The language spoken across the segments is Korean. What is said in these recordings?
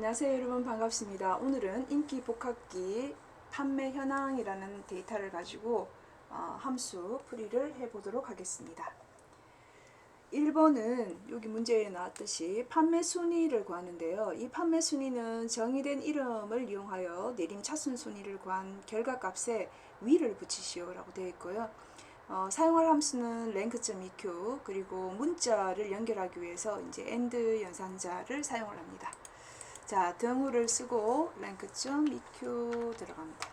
안녕하세요 여러분 반갑습니다. 오늘은 인기 복합기 판매 현황이라는 데이터를 가지고 어, 함수 풀이를 해보도록 하겠습니다. 1번은 여기 문제에 나왔듯이 판매 순위를 구하는데요. 이 판매 순위는 정의된 이름을 이용하여 내림 차순 순위를 구한 결과값에 위를 붙이시오라고 되어 있고요. 어, 사용할 함수는 랭크.eq 그리고 문자를 연결하기 위해서 이제 AND 연산자를 사용을 합니다. 자, 등호를 쓰고 랭크.eq 들어갑니다.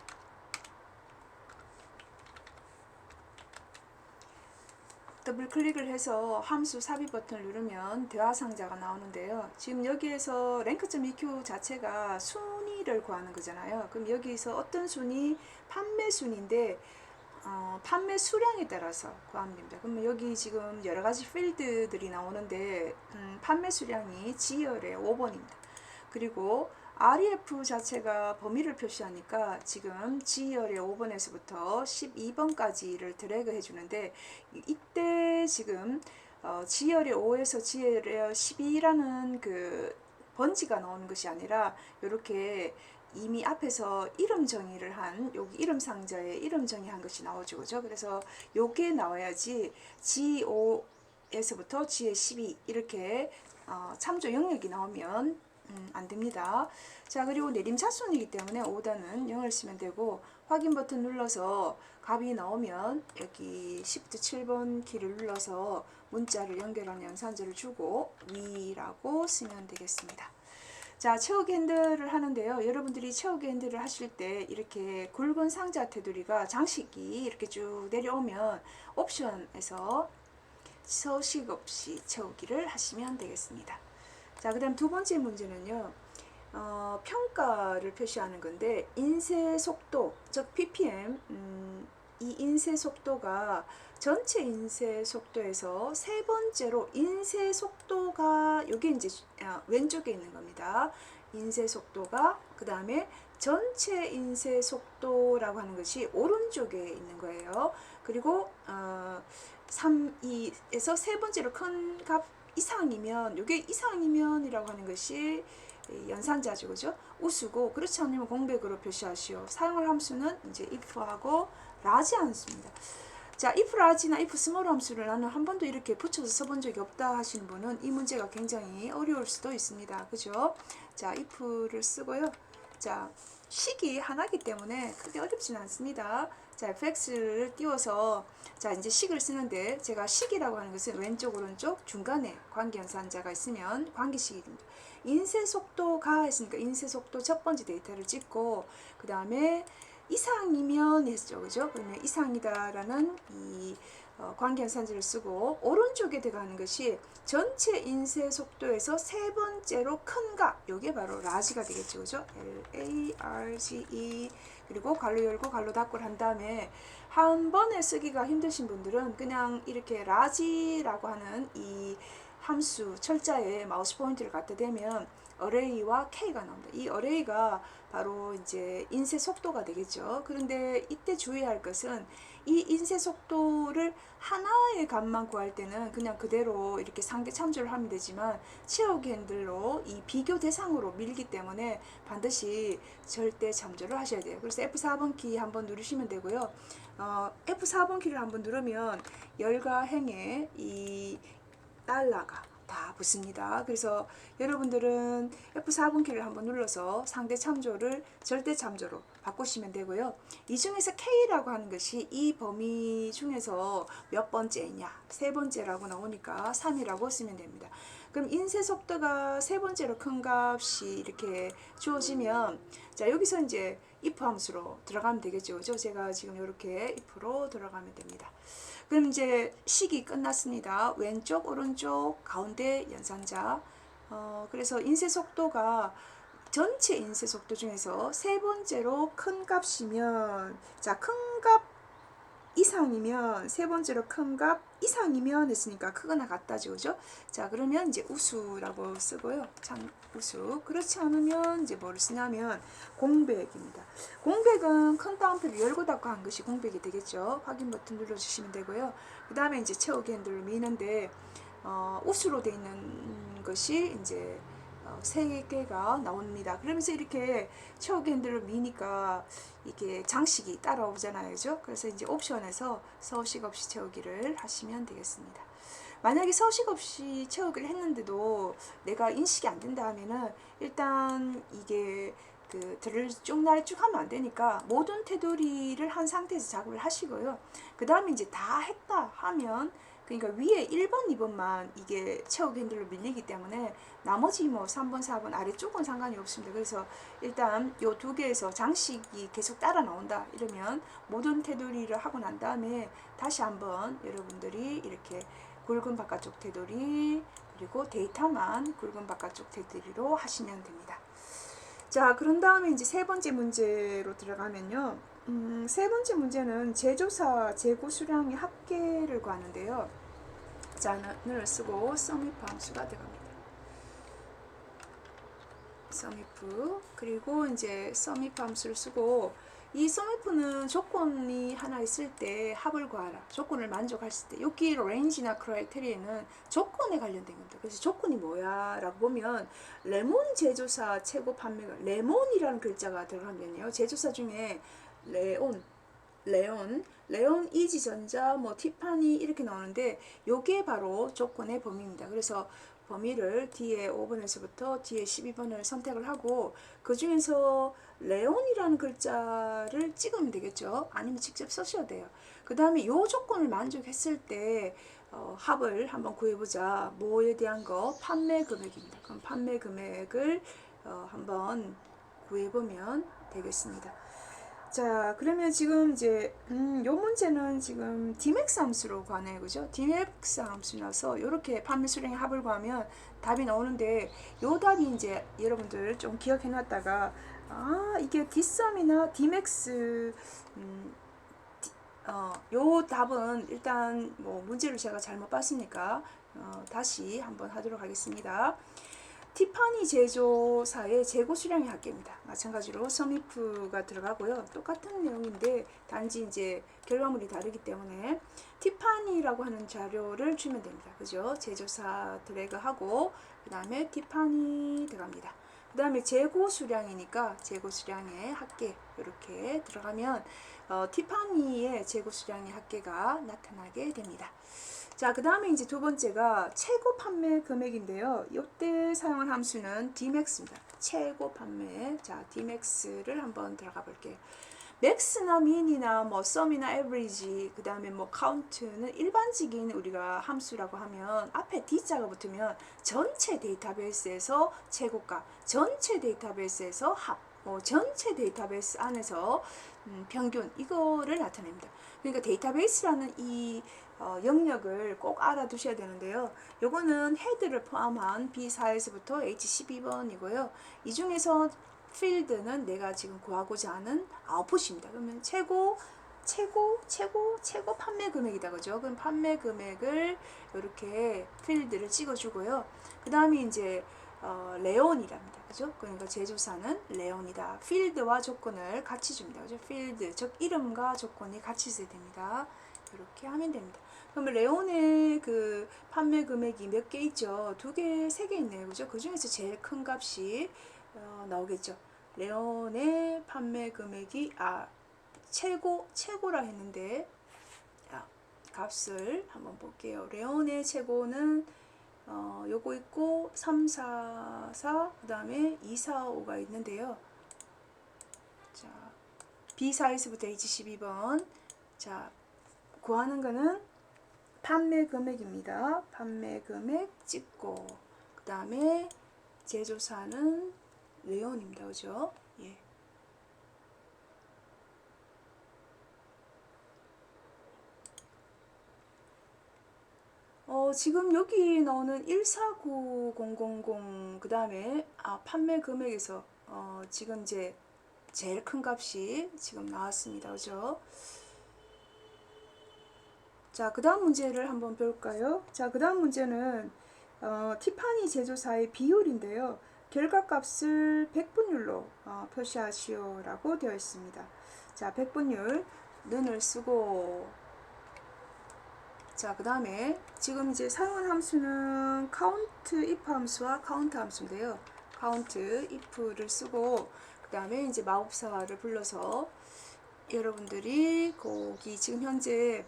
더블 클릭을 해서 함수 삽입 버튼을 누르면 대화 상자가 나오는데요. 지금 여기에서 랭크.eq 자체가 순위를 구하는 거잖아요. 그럼 여기서 어떤 순위? 판매 순인데 어, 판매 수량에 따라서 구하면 됩니다. 그러면 여기 지금 여러 가지 필드들이 나오는데 음, 판매 수량이 G열의 5번입니다. 그리고 REF 자체가 범위를 표시하니까 지금 G열의 5번에서부터 12번까지를 드래그 해주는데 이때 지금 어, G열의 5에서 G열의 12라는 그 번지가 나오는 것이 아니라 이렇게 이미 앞에서 이름 정의를 한 여기 이름 상자에 이름 정의한 것이 나오죠, 그죠? 그래서 요게 나와야지 G5에서부터 G의 12 이렇게 어, 참조 영역이 나오면 음, 안 됩니다. 자, 그리고 내림 차순이기 때문에 5단은 0을 쓰면 되고 확인 버튼 눌러서 값이 나오면 여기 Shift 7번 키를 눌러서 문자를 연결한 연산자를 주고 위라고 쓰면 되겠습니다. 자, 채우기 핸들을 하는데요. 여러분들이 채우기 핸들을 하실 때 이렇게 굵은 상자 테두리가 장식이 이렇게 쭉 내려오면 옵션에서 서식 없이 채우기를 하시면 되겠습니다. 자, 그 다음 두 번째 문제는요. 어, 평가를 표시하는 건데 인쇄 속도, 즉 ppm, 음, 이 인쇄 속도가 전체 인쇄 속도에서 세 번째로 인쇄 속도가 여기 이제 아, 왼쪽에 있는 겁니다. 인쇄 속도가 그 다음에 전체 인쇄 속도라고 하는 것이 오른쪽에 있는 거예요. 그리고 어, 3, 2에서 세 번째로 큰 값 이상이면 이게 이상이면이라고 하는 것이 연산자죠, 그죠? 우수고 그렇지 않으면 공백으로 표시하시오. 사용할 함수는 이제 if하고 라지 않습니다. 자, if 라지나 if 스몰 함수를 나는 한 번도 이렇게 붙여서 써본 적이 없다 하시는 분은 이 문제가 굉장히 어려울 수도 있습니다. 그죠? 자, if를 쓰고요. 자, 식이 하나기 때문에 크게 어렵지는 않습니다. 자, fx를 띄워서 자, 이제 식을 쓰는데 제가 식이라고 하는 것은 왼쪽 오른쪽 중간에 관계연산자가 있으면 관계식입니다. 인쇄 속도가 했으니까 인쇄 속도 첫 번째 데이터를 찍고 그 다음에 이상이면 했죠. 그죠? 그러면 이상이다라는 이 어, 관계연산지를 쓰고 오른쪽에 들어가는 것이 전체 인쇄 속도에서 세 번째로 큰 값. 이게 바로 라지가 되겠죠. 그죠? L-A-R-G-E 그리고 괄호 열고 괄호 닫고를 한 다음에 한 번에 쓰기가 힘드신 분들은 그냥 이렇게 라지라고 하는 이 함수 철자에 마우스 포인트를 갖다 대면 어레이와 K가 나옵니다. 이 어레이가 바로 이제 인쇄 속도가 되겠죠. 그런데 이때 주의할 것은 이 인쇄 속도를 하나의 값만 구할 때는 그냥 그대로 이렇게 상대 참조를 하면 되지만 채우기 핸들로 이 비교 대상으로 밀기 때문에 반드시 절대 참조를 하셔야 돼요. 그래서 F4번 키 한번 누르시면 되고요. 어, F4번 키를 한번 누르면 열과 행에 이 달러가 다 붙습니다. 그래서 여러분들은 F4번 키를 한번 눌러서 상대 참조를 절대 참조로 바꾸시면 되고요. 이 중에서 K라고 하는 것이 이 범위 중에서 몇 번째냐, 세 번째라고 나오니까 3이라고 쓰면 됩니다. 그럼 인쇄 속도가 세 번째로 큰 값이 이렇게 주어지면 자 여기서 이제 if 함수로 들어가면 되겠죠. 그죠? 제가 지금 이렇게 if로 들어가면 됩니다. 그럼 이제 식이 끝났습니다. 왼쪽, 오른쪽, 가운데 연산자. 어, 그래서 인쇄 속도가 전체 인쇄 속도 중에서 세 번째로 큰 값이면, 자, 큰 값 이상이면, 세 번째로 큰 값 이상이면 했으니까 크거나 같다죠. 그죠? 자, 그러면 이제 우수라고 쓰고요. 참, 우수. 그렇지 않으면 이제 뭐를 쓰냐면 공백입니다. 공백은 큰 따옴표를 열고 닫고 한 것이 공백이 되겠죠. 확인 버튼 눌러주시면 되고요. 그 다음에 이제 채우기 핸들을 미는데, 어, 우수로 되어 있는 것이 이제 어, 세 개가 나옵니다. 그러면서 이렇게 채우기 핸들로 미니까 이게 장식이 따라오잖아요. 그죠? 그래서 이제 옵션에서 서식 없이 채우기를 하시면 되겠습니다. 만약에 서식 없이 채우기를 했는데도 내가 인식이 안 된다 하면은 일단 이게 그 들을 쭉날쭉 하면 안 되니까 모든 테두리를 한 상태에서 작업을 하시고요. 그 다음에 이제 다 했다 하면 그러니까 위에 1번, 2번만 이게 채우기 핸들로 밀리기 때문에 나머지 뭐 3번, 4번 아래쪽은 상관이 없습니다. 그래서 일단 요 두 개에서 장식이 계속 따라 나온다 이러면 모든 테두리를 하고 난 다음에 다시 한번 여러분들이 이렇게 굵은 바깥쪽 테두리 그리고 데이터만 굵은 바깥쪽 테두리로 하시면 됩니다. 자, 그런 다음에 이제 세 번째 문제로 들어가면요. 음, 세 번째 문제는 제조사 재고 수량의 합계를 구하는데요. 자, 는 쓰고 썸이프 함수가 들어갑니다. 썸이프 그리고 이제 썸이프 함수를 쓰고 이 썸이프는 조건이 하나 있을 때 합을 구하라. 조건을 만족했을 때 여기 레인지나 크라이테리에는 조건에 관련된 겁니다. 그래서 조건이 뭐야? 라고 보면 레몬 제조사 최고 판매가 레몬이라는 글자가 들어가면요. 제조사 중에 레온 레온, 레온 이지전자, 뭐 티파니 이렇게 나오는데 요게 바로 조건의 범위입니다. 그래서 범위를 뒤에 5번에서부터 뒤에 12번을 선택을 하고 그 중에서 레온이라는 글자를 찍으면 되겠죠. 아니면 직접 쓰셔도 돼요. 그 다음에 요 조건을 만족했을 때 어, 합을 한번 구해보자. 뭐에 대한 거? 판매 금액입니다. 그럼 판매 금액을 어, 한번 구해보면 되겠습니다. 자, 그러면 지금 이제 음, 요 문제는 지금 디맥스 함수로 구하네요. 그죠? 디맥스 함수라서 이렇게 판매 수량의 합을 구하면 답이 나오는데 요 답이 이제 여러분들 좀 기억해 놨다가 아, 이게 디썸이나 디맥스 음, 디- 어, 요 답은 일단 뭐 문제를 제가 잘못 봤으니까 어, 다시 한번 하도록 하겠습니다. 티파니 제조사의 재고 수량의 합계입니다. 마찬가지로 서미프가 들어가고요. 똑같은 내용인데 단지 이제 결과물이 다르기 때문에 티파니라고 하는 자료를 주면 됩니다. 그죠? 제조사 드래그하고 그 다음에 티파니 들어갑니다. 그 다음에 재고 수량이니까 재고 수량의 합계 이렇게 들어가면 어, 티파니의 재고 수량의 합계가 나타나게 됩니다. 자, 그 다음에 이제 두 번째가 최고 판매 금액인데요. 이때 사용한 함수는 dmax입니다. 최고 판매. 자, dmax를 한번 들어가 볼게요. 맥스나 민이나 뭐 썸이나 에버리지 그 다음에 뭐 카운트는 일반적인 우리가 함수라고 하면 앞에 d자가 붙으면 전체 데이터베이스에서 최고가 전체 데이터베이스에서 합 뭐 전체 데이터베이스 안에서 음, 평균 이거를 나타냅니다. 그러니까 데이터베이스라는 이 어, 영역을 꼭 알아두셔야 되는데요. 요거는 헤드를 포함한 B4에서부터 H12번이고요. 이 중에서 필드는 내가 지금 구하고자 하는 아웃풋입니다. 그러면 최고 최고 최고 최고 판매 금액이다 그죠? 그럼 판매 금액을 이렇게 필드를 찍어주고요. 그 다음에 이제 어, 레온이랍니다. 그죠? 그러니까 제조사는 레온이다. 필드와 조건을 같이 줍니다. 그죠? 필드, 즉 이름과 조건이 같이 있어야 됩니다. 이렇게 하면 됩니다. 그러면 레온의 그 판매 금액이 몇 개 있죠? 두 개, 세 개 있네요. 그죠? 그 중에서 제일 큰 값이 어, 나오겠죠. 레온의 판매 금액이 아 최고 최고라 했는데 아, 값을 한번 볼게요. 레온의 최고는 어, 요거 있고 3, 4, 4, 그 다음에 2, 4, 5가 있는데요. 자, B4에서부터 H12번. 자, 구하는 거는 판매 금액입니다. 판매 금액 찍고, 그 다음에 제조사는 레온입니다. 그죠? 예. 어, 지금 여기 나오는 149000, 그 다음에, 아, 판매 금액에서, 어, 지금 이제 제일 큰 값이 지금 나왔습니다. 그죠? 자, 그 다음 문제를 한번 볼까요? 자, 그 다음 문제는, 어, 티파니 제조사의 비율인데요. 결과값을 100분율로 어, 표시하시오라고 되어 있습니다. 자, 100분율, 는을 쓰고, 자, 그 다음에 지금 이제 사용한 함수는 카운트 if 함수와 카운트 함수인데요. 카운트 if를 쓰고 그 다음에 이제 마법사를 불러서 여러분들이 거기 지금 현재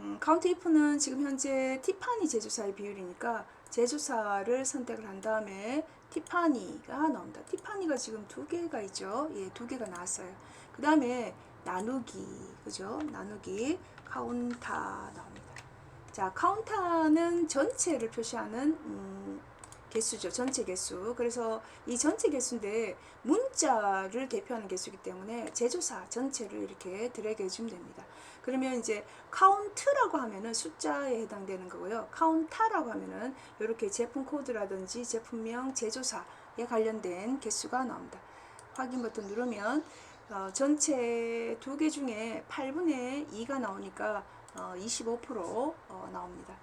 음, 카운트 if는 지금 현재 티파니 제조사의 비율이니까 제조사를 선택을 한 다음에 티파니가 나옵니다. 티파니가 지금 두 개가 있죠. 예, 두 개가 나왔어요. 그 다음에 나누기, 그죠? 나누기 카운타 나옵니다. 자, 카운타는 전체를 표시하는 음, 개수죠. 전체 개수. 그래서 이 전체 개수인데 문자를 대표하는 개수이기 때문에 제조사 전체를 이렇게 드래그 해주면 됩니다. 그러면 이제 카운트라고 하면은 숫자에 해당되는 거고요. 카운타라고 하면은 이렇게 제품 코드라든지 제품명, 제조사에 관련된 개수가 나옵니다. 확인 버튼 누르면 어, 전체 두 개 중에 8분의 2가 나오니까 어, 25% 어, 나옵니다.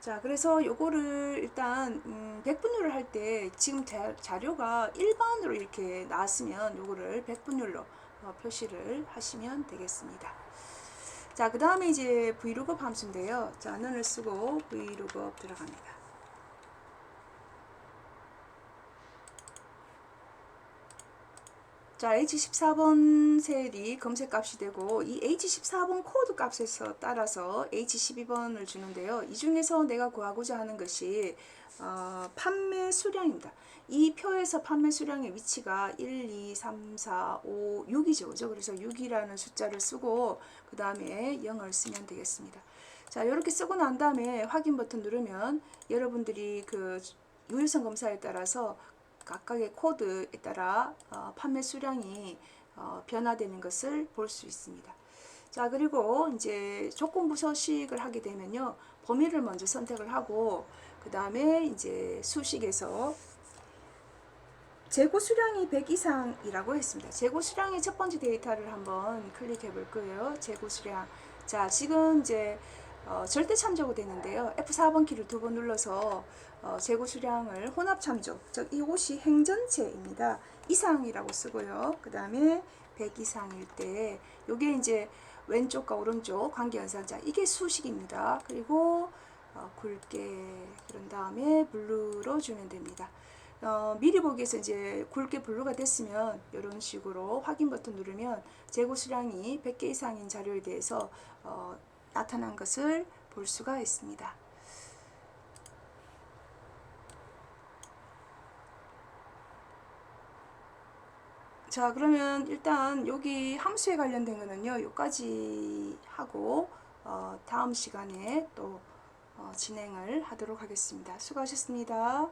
자, 그래서 요거를 일단 음, 백분율을 할 때 지금 자, 자료가 일반으로 이렇게 나왔으면 요거를 백분율로 어, 표시를 하시면 되겠습니다. 자, 그 다음에 이제 vlookup 함수인데요. 자, 는을 쓰고 vlookup 들어갑니다. 자, H14번 셀이 검색 값이 되고 이 H14번 코드 값에서 따라서 H12번을 주는데요. 이 중에서 내가 구하고자 하는 것이 어, 판매 수량입니다. 이 표에서 판매 수량의 위치가 1, 2, 3, 4, 5, 6이죠. 그죠? 그래서 6이라는 숫자를 쓰고 그 다음에 0을 쓰면 되겠습니다. 자, 이렇게 쓰고 난 다음에 확인 버튼 누르면 여러분들이 그 유효성 검사에 따라서 각각의 코드에 따라 어, 판매 수량이 어, 변화되는 것을 볼 수 있습니다. 자 그리고 이제 조건부 서식을 하게 되면요 범위를 먼저 선택을 하고 그 다음에 이제 수식에서 재고 수량이 100 이상이라고 했습니다. 재고 수량의 첫 번째 데이터를 한번 클릭해 볼 거예요. 재고 수량. 자, 지금 이제 어, 절대 참조가 되는데요. F4번 키를 두 번 눌러서 어, 재고 수량을 혼합 참조. 즉 이곳이 행전체입니다. 이상이라고 쓰고요. 그 다음에 100 이상일 때 요게 이제 왼쪽과 오른쪽 관계 연산자 이게 수식입니다. 그리고 어, 굵게 그런 다음에 블루로 주면 됩니다. 어, 미리 보기에서 이제 굵게 블루가 됐으면 이런 식으로 확인 버튼 누르면 재고 수량이 100개 이상인 자료에 대해서 어, 나타난 것을 볼 수가 있습니다. 자 그러면 일단 여기 함수에 관련된 거는요 여기까지 하고 어, 다음 시간에 또 어, 진행을 하도록 하겠습니다. 수고하셨습니다.